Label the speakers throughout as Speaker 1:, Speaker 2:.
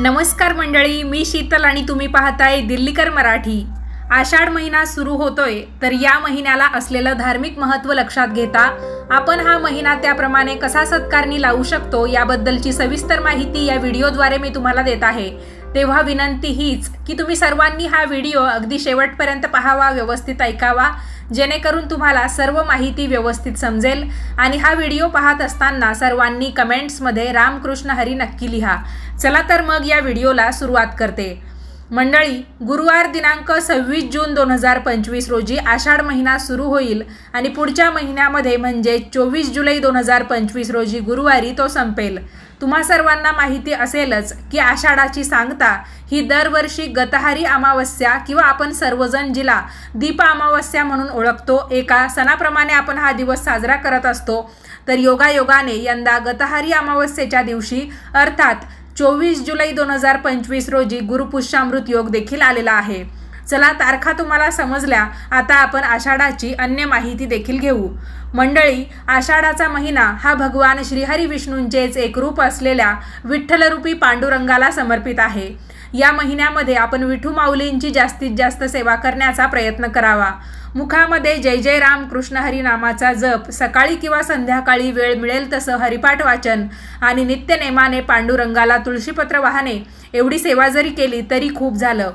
Speaker 1: नमस्कार मंडळी मी शीतल आणि तुम्ही पाहताय दिल्लीकर मराठी. आषाढ महिना सुरू होतोय तर या महिन्याला असलेलं धार्मिक महत्त्व लक्षात घेता आपण हा महिना त्याप्रमाणे कसा सत्कारणी लावू शकतो याबद्दलची सविस्तर माहिती या व्हिडिओद्वारे मी तुम्हाला देत आहे. तेव्हा विनंती हीच की तुम्ही सर्वांनी हा व्हिडिओ अगदी शेवटपर्यंत पाहावा व्यवस्थित ऐकावा जेणेकरून तुम्हाला सर्व माहिती व्यवस्थित समजेल. आणि हा व्हिडिओ पाहत असताना सर्वांनी कमेंट्समध्ये रामकृष्ण हरी नक्की लिहा. चला तर मग या व्हिडिओला सुरुवात करते. मंडळी गुरुवार दिनांक सव्वीस जून दोन हजार पंचवीस रोजी आषाढ महिना सुरू होईल आणि पुढच्या महिन्यामध्ये म्हणजे चोवीस जुलै दोन हजार पंचवीस रोजी गुरुवारी तो संपेल. तुम्हा सर्वांना माहिती असेलच की आषाढाची सांगता ही दरवर्षी गतहारी अमावस्या किंवा आपण सर्वजण जिला दीप अमावस्या म्हणून ओळखतो. एका सणाप्रमाणे आपण हा दिवस साजरा करत असतो. तर योगायोगाने यंदा गतहारी अमावस्येच्या दिवशी अर्थात चोवीस जुलै दोन हजार पंचवीस रोजी गुरुपुष्यामृत योग देखील आलेला आहे. चला तारखा तुम्हाला समजल्या. आता आपण आषाढाची अन्य माहिती देखील घेऊ. मंडळी आषाढाचा महिना हा भगवान श्रीहरी विष्णूंचेच एक रूप असलेल्या विठ्ठलरूपी पांडुरंगाला समर्पित आहे. या महिन्यामध्ये आपण विठू माऊलींची जास्तीत जास्त सेवा करण्याचा प्रयत्न करावा. मुखामध्ये जय जय राम कृष्ण हरी नामाचा जप. सकाळी किंवा संध्याकाळी वेळ मिळेल तसं हरिपाठ वाचन. आणि नित्यनेमाने पांडुरंगाला तुळशीपत्र वाहने एवढी सेवा जरी केली तरी खूप झालं.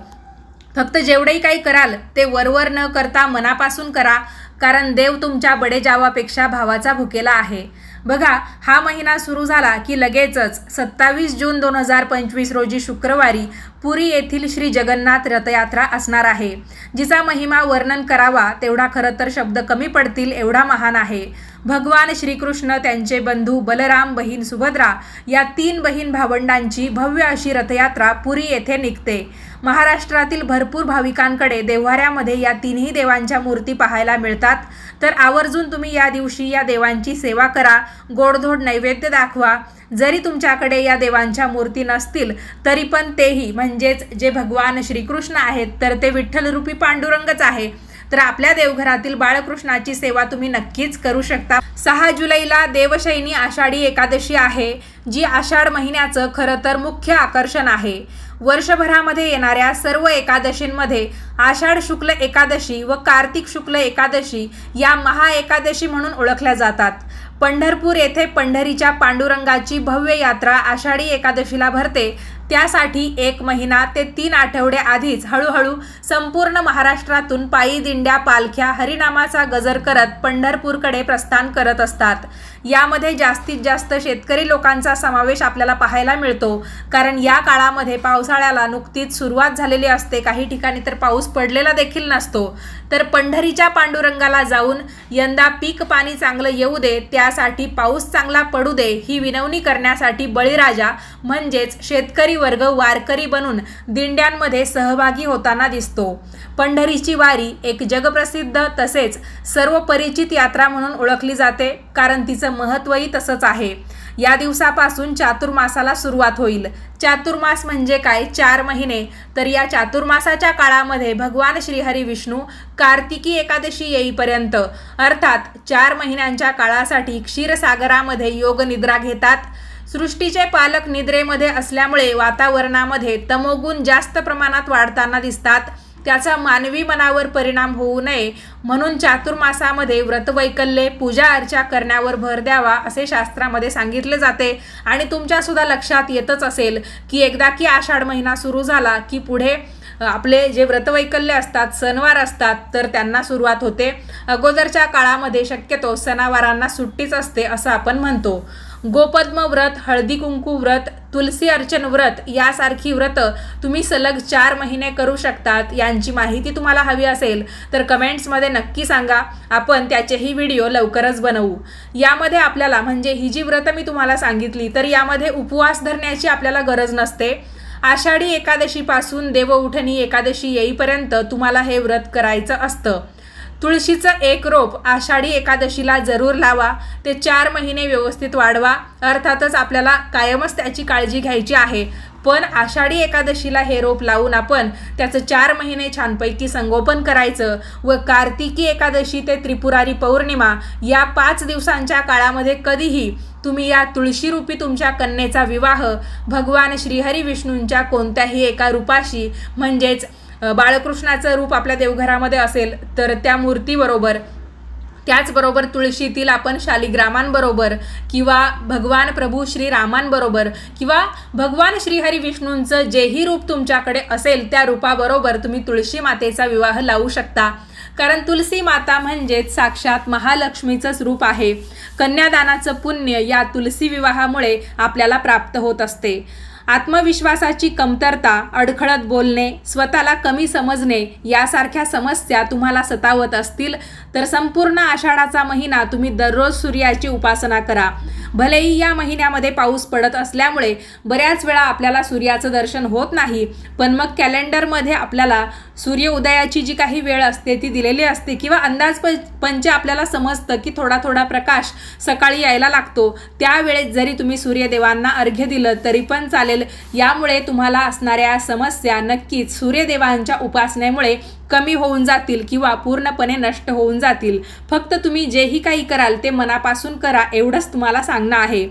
Speaker 1: फक्त जेवढेही काही कराल ते वरवर न करता मनापासून करा. कारण देव तुमच्या बडेजावापेक्षा भावाचा भुकेला आहे. बघा हा महिना सुरू झाला की लगेचच सत्तावीस जून दोन हजार पंचवीस रोजी शुक्रवारी पुरी येथील श्री जगन्नाथ रथयात्रा असणार आहे. जिचा महिमा वर्णन करावा तेवढा खरं तर शब्द कमी पडतील एवढा महान आहे. भगवान श्रीकृष्ण त्यांचे बंधू बलराम बहीण सुभद्रा या तीन बहीण भावंडांची भव्य अशी रथयात्रा पुरी येथे निघते. महाराष्ट्रातील भरपूर भाविकांकडे देव्हाऱ्यामध्ये या तिन्ही देवांच्या मूर्ती पाहायला मिळतात. तर आवर्जून तुम्ही या दिवशी या देवांची सेवा करा. गोडधोड नैवेद्य दाखवा. जरी तुमच्याकडे या देवांच्या मूर्ती नसतील तरी पण तेही म्हणजेच जे भगवान श्रीकृष्ण आहेत तर ते विठ्ठलरूपी पांडुरंगच आहे. तर आपल्या देवघरातील बाळकृष्णाची सेवा तुम्ही नक्कीच करू शकता. सहा जुलैला देवशैनी आषाढी एकादशी आहे जी आषाढ महिन्याचं खरं तर मुख्य आकर्षण आहे. वर्षभरामध्ये येणाऱ्या सर्व एकादशींमध्ये आषाढ शुक्ल एकादशी व कार्तिक शुक्ल एकादशी या महा एकादशी म्हणून ओळखल्या जातात. पंढरपूर येथे पंढरीच्या पांडुरंगाची भव्य यात्रा आषाढी एकादशीला भरते. त्यासाठी एक महिना ते तीन आठवडे आधीच हळूहळू संपूर्ण महाराष्ट्रातून पायी दिंड्या पालख्या हरिनामाचा गजर करत पंढरपूरकडे प्रस्थान करत असतात. यामध्ये जास्तीत जास्त शेतकरी लोकांचा समावेश आपल्याला पाहायला मिळतो. कारण या काळामध्ये पावसाळ्याला नुकतीच सुरुवात झालेली असते. काही ठिकाणी तर पाऊस पडलेला देखील नसतो. तर पंढरीच्या पांडुरंगाला जाऊन यंदा पीक पाणी चांगलं येऊ दे त्यासाठी पाऊस चांगला पडू दे ही विनवणी करण्यासाठी बळीराजा म्हणजेच शेतकरी वर्ग वारकरी बनून दिंड्यांमध्ये सहभागी होताना दिसतो. पंढरीची वारी एक जगप्रसिद्ध तसेच सर्व परिचित यात्रा म्हणून ओळखली जाते. कारण तिचं महत्त्वही तसंच आहे. या दिवसापासून चातुर्मासाला सुरुवात होईल. चातुर्मास म्हणजे काय? चार महिने. तर या चातुर्मासाच्या काळामध्ये भगवान श्रीहरी विष्णू कार्तिकी एकादशी येईपर्यंत अर्थात चार महिन्यांच्या काळासाठी क्षीरसागरामध्ये योग निद्रा घेतात. सृष्टीचे पालक निद्रेमध्ये असल्यामुळे वातावरणामध्ये तमोगुण जास्त प्रमाणात वाढताना दिसतात. त्याचा मानवी मनावर परिणाम होऊ नये म्हणून चातुर्मासामध्ये व्रतवैकल्ये पूजा अर्चा करण्यावर भर द्यावा असे शास्त्रामध्ये सांगितले जाते. आणि तुमच्यासुद्धा लक्षात येतच असेल की एकदा की आषाढ महिना सुरू झाला की पुढे आपले जे व्रतवैकल्य असतात सणवार असतात तर त्यांना सुरुवात होते. अगोदरच्या काळामध्ये शक्यतो सणावारांना सुट्टीच असते असं आपण म्हणतो. गोपद्म व्रत हळदी कुंकू व्रत तुलसी अर्चन व्रत यासारखी व्रतं तुम्ही सलग चार महिने करू शकतात. यांची माहिती तुम्हाला हवी असेल तर कमेंट्समध्ये नक्की सांगा. आपण त्याचेही व्हिडिओ लवकरच बनवू. यामध्ये आपल्याला म्हणजे ही जी व्रतं मी तुम्हाला सांगितली तर यामध्ये उपवास धरण्याची आपल्याला गरज नसते. आषाढी एकादशीपासून देवउठणी एकादशी येईपर्यंत तुम्हाला हे व्रत करायचं असतं. तुळशीचं एक रोप आषाढी एकादशीला जरूर लावा. ते चार महिने व्यवस्थित वाढवा. अर्थातच आपल्याला कायमच त्याची काळजी घ्यायची आहे. पण आषाढी एकादशीला हे रोप लावून आपण त्याचं चार महिने छानपैकी संगोपन करायचं व कार्तिकी एकादशी ते त्रिपुरारी पौर्णिमा या पाच दिवसांच्या काळामध्ये कधीही तुम्ही या तुळशीरूपी तुमच्या कन्येचा विवाह भगवान श्रीहरी विष्णूंच्या कोणत्याही एका रूपाशी म्हणजेच बाळकृष्णाचं रूप आपल्या देवघरामध्ये असेल तर त्या मूर्तीबरोबर त्याचबरोबर तुळशीतील आपण शालिग्रामांबरोबर किंवा भगवान प्रभू श्रीरामांबरोबर किंवा भगवान श्रीहरी विष्णूंचं जेही रूप तुमच्याकडे असेल त्या रूपाबरोबर तुम्ही तुळशी मातेचा विवाह लावू शकता. कारण तुलसी माता म्हणजेच साक्षात महालक्ष्मीचंच रूप आहे. कन्यादानाचं पुण्य या तुलसी विवाहामुळे आपल्याला प्राप्त होत असते. आत्मविश्वासाची कमतरता अडखळत बोलणे स्वतःला कमी समजणे यासारख्या समस्या तुम्हाला सतावत असतील. तर संपूर्ण आषाढाचा महिना तुम्ही दररोज सूर्याची उपासना करा. भलेही या महिन्यामध्ये पाऊस पडत असल्यामुळे बऱ्याच वेळा आपल्याला सूर्याचं दर्शन होत नाही पण मग कॅलेंडरमध्ये आपल्याला सूर्य उदयाची जी काही वेळ असते ती दिलेली असते किंवा अंदाज प पंच आपल्याला समजतं की थोडा थोडा प्रकाश सकाळी यायला लागतो. त्यावेळेस जरी तुम्ही सूर्यदेवांना अर्घ्य दिलं तरी पण चालेल. यामुळे तुम्हाला असणाऱ्या समस्या नक्कीच सूर्यदेवांच्या उपासनेमुळे कमी होऊन जातील किंवा पूर्णपणे नष्ट होऊन जातील. फक्त तुम्ही जेही काही कराल ते मनापासून करा एवढंच तुम्हाला सांगणं आहे.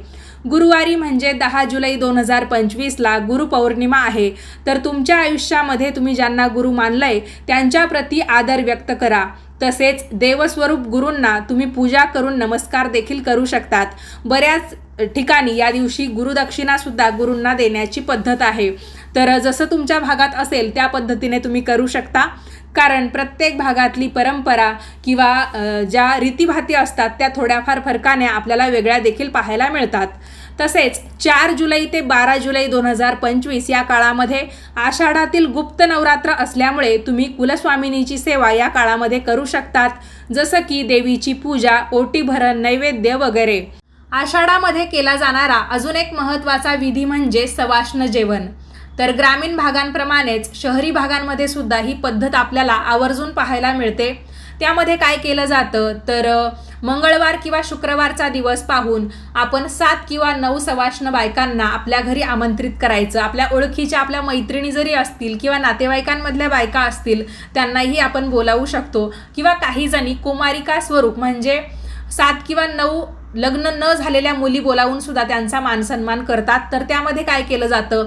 Speaker 1: गुरुवारी म्हणजे दहा जुलै दोन हजार पंचवीसला गुरुपौर्णिमा आहे. तर तुमच्या आयुष्यामध्ये तुम्ही ज्यांना गुरु मानलंय त्यांच्याप्रती आदर व्यक्त करा. तसेच देवस्वरूप गुरूंना तुम्ही पूजा करून नमस्कार देखील करू शकतात. बऱ्याच ठिकाणी या दिवशी गुरुदक्षिणासुद्धा गुरूंना देण्याची पद्धत आहे. तर जसं तुमच्या भागात असेल त्या पद्धतीने तुम्ही करू शकता. कारण प्रत्येक भागातली परंपरा किंवा ज्या रीतीभाती असतात त्या थोड्याफार फरकाने आपल्याला वेगळ्या देखील पाहायला मिळतात. तसेच चार जुलै ते बारा जुलै दोन हजार पंचवीस या काळामध्ये आषाढातील गुप्त नवरात्र असल्यामुळे तुम्ही कुलस्वामिनीची सेवा या काळामध्ये करू शकतात. जसं की देवीची पूजा ओटी भरण नैवेद्य वगैरे. आषाढामध्ये केला जाणारा अजून एक महत्त्वाचा विधी म्हणजे सवाष्ण जेवण. तर ग्रामीण भागांप्रमाणेच शहरी भागांमध्ये सुद्धा ही पद्धत आपल्याला आवर्जून पाहायला मिळते. त्यामध्ये काय केलं जातं? तर मंगळवार किंवा शुक्रवारचा दिवस पाहून आपण सात किंवा नऊ सवाष्ण बायकांना आपल्या घरी आमंत्रित करायचं. आपल्या ओळखीच्या आपल्या मैत्रिणी जरी असतील किंवा नातेवाईकांमधल्या बायका असतील त्यांनाही आपण बोलावू शकतो. किंवा काही जणी कुमारिका स्वरूप म्हणजे सात किंवा नऊ लग्न न झालेल्या मुली बोलावून सुद्धा त्यांचा मानसन्मान करतात. तर त्यामध्ये काय केलं जातं?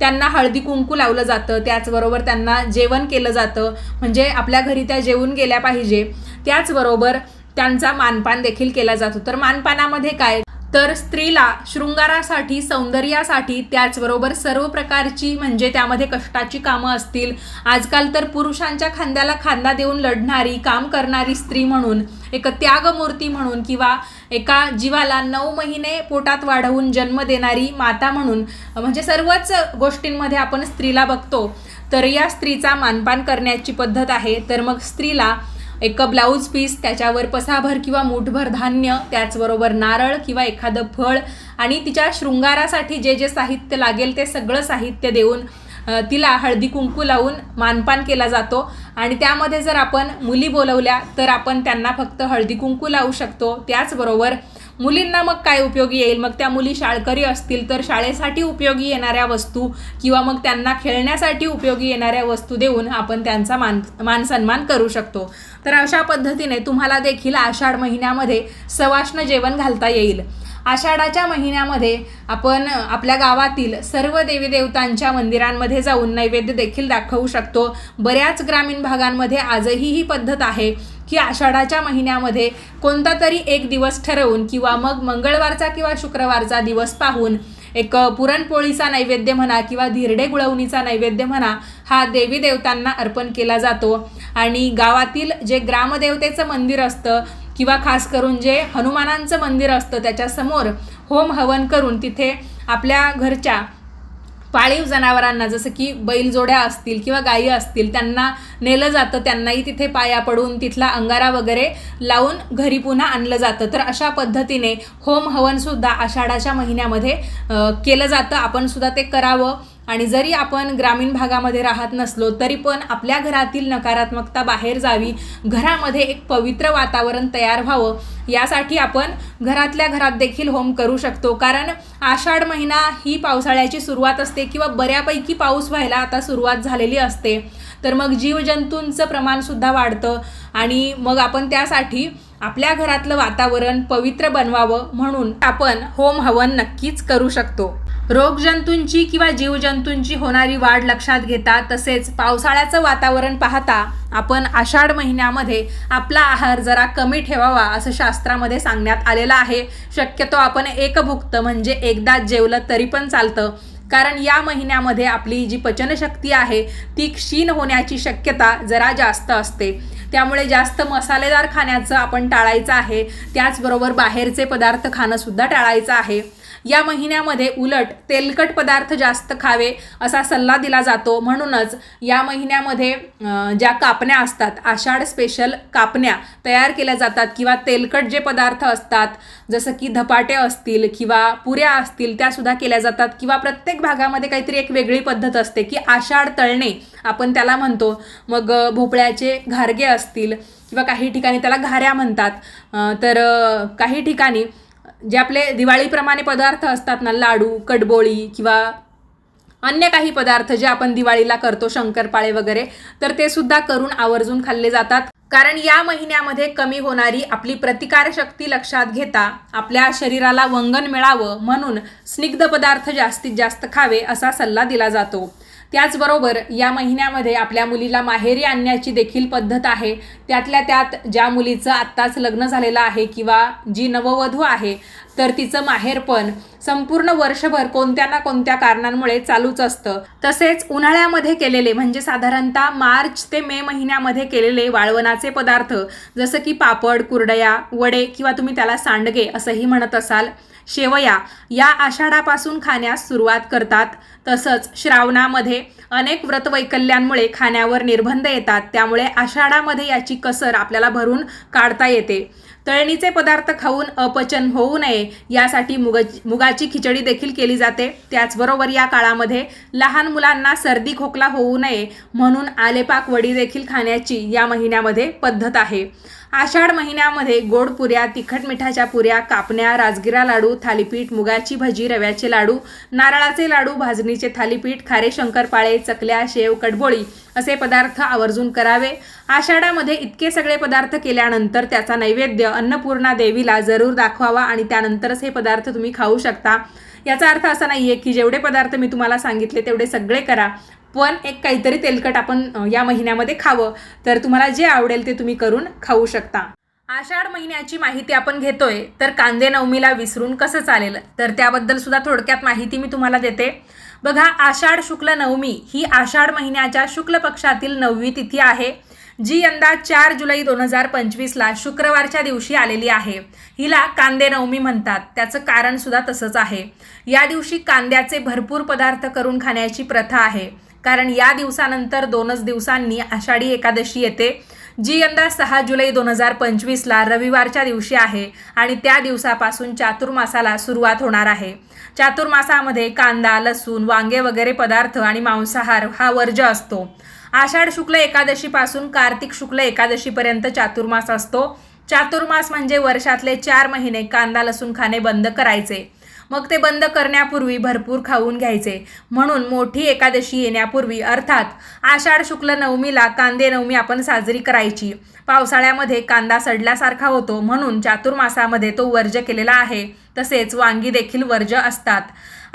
Speaker 1: त्यांना हळदी कुंकू लावलं जातं. त्याचबरोबर त्यांना जेवण केलं जातं. म्हणजे आपल्या घरी त्या जेवून गेल्या पाहिजे. त्याचबरोबर त्यांचा मानपान देखील केला जातो. तर मानपानामध्ये काय? तर स्त्रीला शृंगारासाठी सौंदर्यासाठी त्याचबरोबर सर्व प्रकारची म्हणजे त्यामध्ये कष्टाची कामं असतील. आजकाल तर पुरुषांच्या खांद्याला खांदा देऊन लढणारी काम करणारी स्त्री म्हणून एक त्यागमूर्ती म्हणून किंवा एका जीवाला नऊ महिने पोटात वाढवून जन्म देणारी माता म्हणून म्हणजे सर्वच गोष्टींमध्ये आपण स्त्रीला बघतो. तर या स्त्रीचा मानपान करण्याची पद्धत आहे. तर मग स्त्रीला एक ब्लाऊज पीस त्याच्यावर पसाभर किंवा मूठभर धान्य त्याचबरोबर नारळ किंवा एखादं फळ आणि तिच्या शृंगारासाठी जे जे साहित्य लागेल ते सगळं साहित्य देऊन तिला हळदी कुंकू लावून मानपान केला जातो. आणि त्यामध्ये जर आपण मुली बोलवल्या तर आपण त्यांना फक्त हळदी कुंकू लावू शकतो. त्याचबरोबर मुलींना मग काय उपयोगी येईल? मग त्या मुली शाळकरी असतील तर शाळेसाठी उपयोगी येणाऱ्या वस्तू किंवा मग त्यांना खेळण्यासाठी उपयोगी येणाऱ्या वस्तू देऊन आपण त्यांचा मान मानसन्मान करू शकतो. तर अशा पद्धतीने तुम्हाला देखील आषाढ महिन्यामध्ये सवाष्ण जेवण घालता येईल. आषाढाच्या महिन्यामध्ये आपण आपल्या गावातील सर्व देवी देवतांच्या मंदिरांमध्ये जाऊन नैवेद्य देखील दाखवू शकतो. बऱ्याच ग्रामीण भागांमध्ये आजही ही पद्धत आहे. की आषाढाच्या महिन्यामध्ये कोणता तरी एक दिवस ठरवून किंवा मग मंगळवारचा किंवा शुक्रवारचा दिवस पाहून एक पुरणपोळीचा नैवेद्य म्हणा किंवा धिरडे गुळवणीचा नैवेद्य म्हणा हा देवी देवतांना अर्पण केला जातो. आणि गावातील जे ग्रामदेवतेचं मंदिर असतं किंवा खास करून जे हनुमानांचं मंदिर असतं त्याच्यासमोर होम हवन करून तिथे आपल्या घरच्या पाळीव जनावरांना जसं की बैलजोड्या असतील किंवा गायी असतील त्यांना नेलं जातं त्यांनाही तिथे पाया पडून तिथला अंगारा वगैरे लावून घरी पुन्हा आणलं जातं. तर अशा पद्धतीने होम हवनसुद्धा आषाढाच्या महिन्यामध्ये केलं जातं. आपण सुद्धा ते करावं. आणि जरी आपण ग्रामीण भागामध्ये राहत नसलो तरी पण आपल्या घरातील नकारात्मकता बाहेर जावी घरामध्ये एक पवित्र वातावरण तयार व्हावं यासाठी आपण घरातल्या घरात देखील होम करू शकतो. कारण आषाढ महिना ही पावसाळ्याची सुरुवात असते किंवा बऱ्यापैकी पाऊस व्हायला आता सुरुवात झालेली असते. तर मग जीवजंतूंचं प्रमाणसुद्धा वाढतं आणि मग आपण त्यासाठी आपल्या घरातलं वातावरण पवित्र बनवावं म्हणून आपण होम हवन नक्कीच करू शकतो. रोगजंतूंची किंवा जीवजंतूंची होणारी वाढ लक्षात घेता तसेच पावसाळ्याचं वातावरण पाहता आपण आषाढ महिन्यामध्ये आपला आहार जरा कमी ठेवावा असं शास्त्रामध्ये सांगण्यात आलेलं आहे. शक्यतो आपण एकभुक्त म्हणजे एकदा जेवलं तरी पण चालतं. कारण या महिन्यामध्ये आपली जी पचनशक्ती आहे ती क्षीण होण्याची शक्यता जरा जास्त असते. त्यामुळे जास्त मसालेदार खाण्याचं आपण टाळायचं आहे. त्याचबरोबर बाहेरचे पदार्थ खाणंसुद्धा टाळायचं आहे. या महिन्यामध्ये उलट तेलकट पदार्थ जास्त खावे असा सल्ला दिला जातो. म्हणूनच या महिन्यामध्ये ज्या कापण्या असतात आषाढ स्पेशल कापण्या तयार केल्या जातात किंवा तेलकट जे पदार्थ असतात जसं की धपाटे असतील किंवा पुऱ्या असतील त्यासुद्धा केल्या जातात. किंवा प्रत्येक भागामध्ये काहीतरी एक वेगळी पद्धत असते की आषाढ तळणे आपण त्याला म्हणतो. मग भोपळ्याचे घारगे असतील किंवा काही ठिकाणी त्याला घाऱ्या म्हणतात. तर काही ठिकाणी जे आपले दिवाळीप्रमाणे पदार्थ असतात ना लाडू कडबोळी किंवा अन्य काही पदार्थ जे आपण दिवाळीला करतो शंकरपाळे वगैरे तर ते सुद्धा करून आवर्जून खाल्ले जातात. कारण या महिन्यामध्ये कमी होणारी आपली प्रतिकारशक्ती लक्षात घेता आपल्या शरीराला वंगण मिळावं म्हणून स्निग्ध पदार्थ जास्तीत जास्त खावे असा सल्ला दिला जातो. त्याचबरोबर या महिन्यामध्ये आपल्या मुलीला माहेरी आणण्याची देखील पद्धत आहे. त्यातल्या त्यात ज्या मुलीचं आत्ताच लग्न झालेलं आहे किंवा जी नववधू आहे तर तिचं माहेरपण संपूर्ण वर्षभर कोणत्या ना कोणत्या कारणांमुळे चालूच असतं. तसेच उन्हाळ्यामध्ये केलेले म्हणजे साधारणतः मार्च ते मे महिन्यामध्ये केलेले वाळवणाचे पदार्थ जसं की पापड कुरडया वडे किंवा तुम्ही त्याला सांडगे असंही म्हणत असाल शेवया या आषाढापासून खाण्यास सुरुवात करतात. तसंच श्रावणामध्ये अनेक व्रतवैकल्यांमुळे खाण्यावर निर्बंध येतात. त्यामुळे आषाढामध्ये याची कसर आपल्याला भरून काढता येते. तळणीचे पदार्थ खाऊन अपचन होऊ नये यासाठी मुग मुगाची खिचडी देखील केली जाते. त्याचबरोबर या काळामध्ये लहान मुलांना सर्दी खोकला होऊ नये म्हणून आलेपाक वडी देखील खाण्याची या महिन्यामध्ये पद्धत आहे. आषाढ महिन्यामध्ये गोड पुऱ्या तिखट मिठाच्या पुऱ्या कापण्या राजगिरा लाडू थालीपीठ मुगाची भजी रव्याचे लाडू नारळाचे लाडू भाजणीचे थालीपीठ खारे शंकरपाळे चकल्या शेव कडबोळी असे पदार्थ आवर्जून करावे. आषाढामध्ये इतके सगळे पदार्थ केल्यानंतर त्याचा नैवेद्य अन्नपूर्णा देवीला जरूर दाखवावा आणि त्यानंतरच हे पदार्थ तुम्ही खाऊ शकता. याचा अर्थ असा नाही आहे की जेवढे पदार्थ मी तुम्हाला सांगितले तेवढे सगळे करा. पण एक काहीतरी तेलकट आपण या महिन्यामध्ये खावं. तर तुम्हाला जे आवडेल ते तुम्ही करून खाऊ शकता. आषाढ महिन्याची माहिती आपण घेतोय तर कांदे नवमीला विसरून कसं चालेल? तर त्याबद्दल सुद्धा थोडक्यात माहिती मी तुम्हाला देते. बघा आषाढ शुक्ल नवमी ही आषाढ महिन्याच्या शुक्ल पक्षातील नववी तिथी आहे जी यंदा चार जुलै दोन हजार पंचवीसला शुक्रवारच्या दिवशी आलेली आहे. हिला कांदे नवमी म्हणतात. त्याचं कारण सुद्धा तसंच आहे. या दिवशी कांद्याचे भरपूर पदार्थ करून खाण्याची प्रथा आहे. कारण या दिवसानंतर दोनच दिवसांनी आषाढी एकादशी येते जी यंदा सहा जुलै दोन हजार पंचवीसला रविवारच्या दिवशी आहे आणि त्या दिवसापासून चातुर्मासाला सुरुवात होणार आहे. चातुर्मासामध्ये कांदा लसूण वांगे वगैरे पदार्थ आणि मांसाहार हा वर्ज असतो. आषाढ शुक्ल एकादशीपासून कार्तिक शुक्ल एकादशीपर्यंत चातुर्मास असतो. चातुर्मास म्हणजे वर्षातले चार महिने कांदा लसूण खाणे बंद करायचे. मग ते बंद करण्यापूर्वी भरपूर खाऊन घ्यायचे. म्हणून मोठी एकादशी येण्यापूर्वी अर्थात आषाढ शुक्ल नवमीला कांदे नवमी आपण साजरी करायची. पावसाळ्यामध्ये कांदा सडल्यासारखा होतो म्हणून चातुर्मासामध्ये तो वर्ज केलेला आहे. तसेच वांगी देखील वर्ज असतात.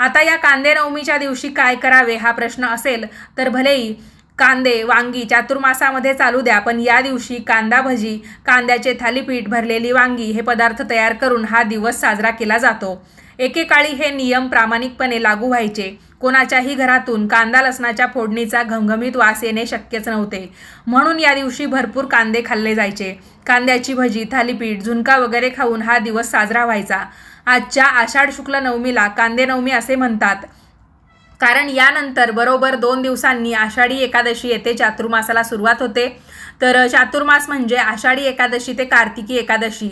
Speaker 1: आता या कांदे नवमीच्या दिवशी काय करावे हा प्रश्न असेल तर भलेही कांदे वांगी चातुर्मासामध्ये चालू द्या पण या दिवशी कांदा भजी कांद्याचे थालीपीठ भरलेली वांगी हे पदार्थ तयार करून हा दिवस साजरा केला जातो. एकेकाळी हे नियम प्रामाणिकपणे लागू व्हायचे. कोणाच्याही घरातून कांदा लसणाच्या फोडणीचा घमघमीत वास येणे शक्यच नव्हते. म्हणून या दिवशी भरपूर कांदे खाल्ले जायचे. कांद्याची भजी थालीपीठ झुणका वगैरे खाऊन हा दिवस साजरा व्हायचा. आजच्या आषाढ शुक्ल नवमीला कांदे नवमी असे म्हणतात. कारण यानंतर बरोबर दोन दिवसांनी आषाढी एकादशी येते चातुर्मासाला सुरुवात होते. तर चातुर्मास म्हणजे आषाढी एकादशी ते कार्तिकी एकादशी.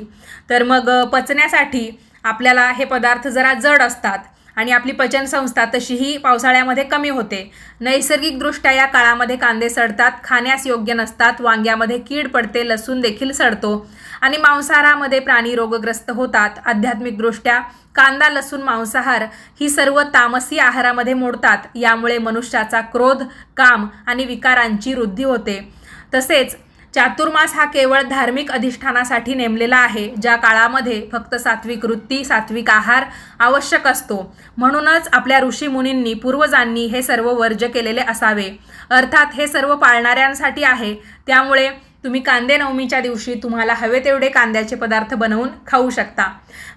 Speaker 1: तर मग पचण्यासाठी आपल्याला हे पदार्थ जरा जड असतात आणि आपली पचनसंस्था तशीही पावसाळ्यामध्ये कमी होते. नैसर्गिकदृष्ट्या या काळामध्ये कांदे सडतात खाण्यास योग्य नसतात वांग्यामध्ये कीड पडते लसूण देखील सडतो आणि मांसाहारामध्ये प्राणी रोगग्रस्त होतात. आध्यात्मिकदृष्ट्या कांदा लसूण मांसाहार ही सर्व तामसी आहारामध्ये मोडतात. यामुळे मनुष्याचा क्रोध काम आणि विकारांची वृद्धी होते. तसेच चातुर्मास हा केवळ धार्मिक अधिष्ठानासाठी नेमलेला आहे ज्या काळामध्ये फक्त सात्विक वृत्ती सात्विक आहार आवश्यक असतो. म्हणूनच आपल्या ऋषीमुनींनी पूर्वजांनी हे सर्व वर्ज केलेले असावे. अर्थात हे सर्व पाळणाऱ्यांसाठी आहे. त्यामुळे तुम्ही कांदे नवमीच्या दिवशी तुम्हाला हवे तेवढे कांद्याचे पदार्थ बनवून खाऊ शकता.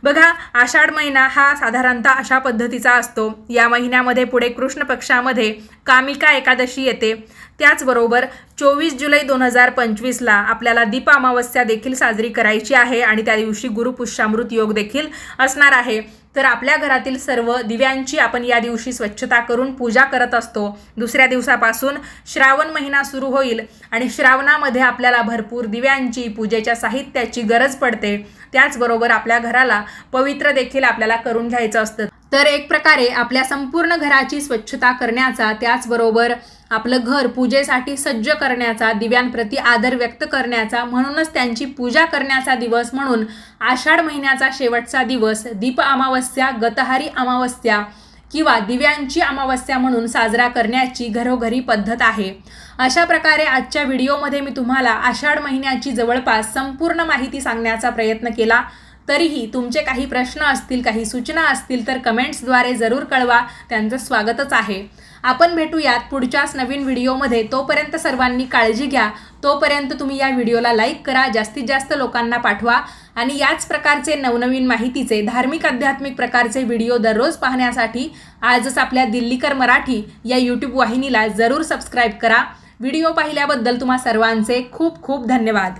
Speaker 1: बघा आषाढ महिना हा साधारणतः अशा पद्धतीचा असतो. या महिन्यामध्ये पुढे कृष्ण पक्षामध्ये कामिका एकादशी येते. त्याचबरोबर चोवीस जुलै दोन हजार पंचवीसला आपल्याला दीप अमावस्या देखील साजरी करायची आहे आणि त्या दिवशी गुरुपुष्यामृत योग देखील असणार आहे. तर आपल्या घरातील सर्व दिव्यांची आपण या दिवशी स्वच्छता करून पूजा करत असतो. दुसऱ्या दिवसापासून श्रावण महिना सुरू होईल आणि श्रावणामध्ये आपल्याला भरपूर दिव्यांची पूजेच्या साहित्याची गरज पडते. त्याचबरोबर आपल्या घराला पवित्र देखील आपल्याला करून घ्यायचं असतं. तर एक प्रकारे आपल्या संपूर्ण घराची स्वच्छता करण्याचा त्याचबरोबर आपलं घर पूजेसाठी सज्ज करण्याचा दिव्यांप्रती आदर व्यक्त करण्याचा म्हणूनच त्यांची पूजा करण्याचा दिवस म्हणून आषाढ महिन्याचा शेवटचा दिवस दीप अमावस्या गतहारी अमावस्या किंवा दिव्यांची अमावस्या म्हणून साजरा करण्याची घरोघरी पद्धत आहे. अशा प्रकारे आजच्या व्हिडिओमध्ये मी तुम्हाला आषाढ महिन्याची जवळपास संपूर्ण माहिती सांगण्याचा प्रयत्न केला. तरीही तुमचे काही प्रश्न असतील काही सूचना असतील तर कमेंट्सद्वारे जरूर कळवा. त्यांचं स्वागतच आहे. आपण भेटूयात पुढच्याच नवीन व्हिडिओमध्ये. तोपर्यंत सर्वांनी काळजी घ्या. तोपर्यंत तुम्ही या व्हिडिओला लाईक करा जास्तीत जास्त लोकांना पाठवा. आणि याच प्रकारचे नवनवीन माहितीचे धार्मिक आध्यात्मिक प्रकारचे व्हिडिओ दररोज पाहण्यासाठी आजच आपल्या दिल्लीकर मराठी या यूट्यूब वाहिनीला जरूर सबस्क्राईब करा. व्हिडिओ पाहिल्याबद्दल तुम्हा सर्वांचे खूप खूप धन्यवाद.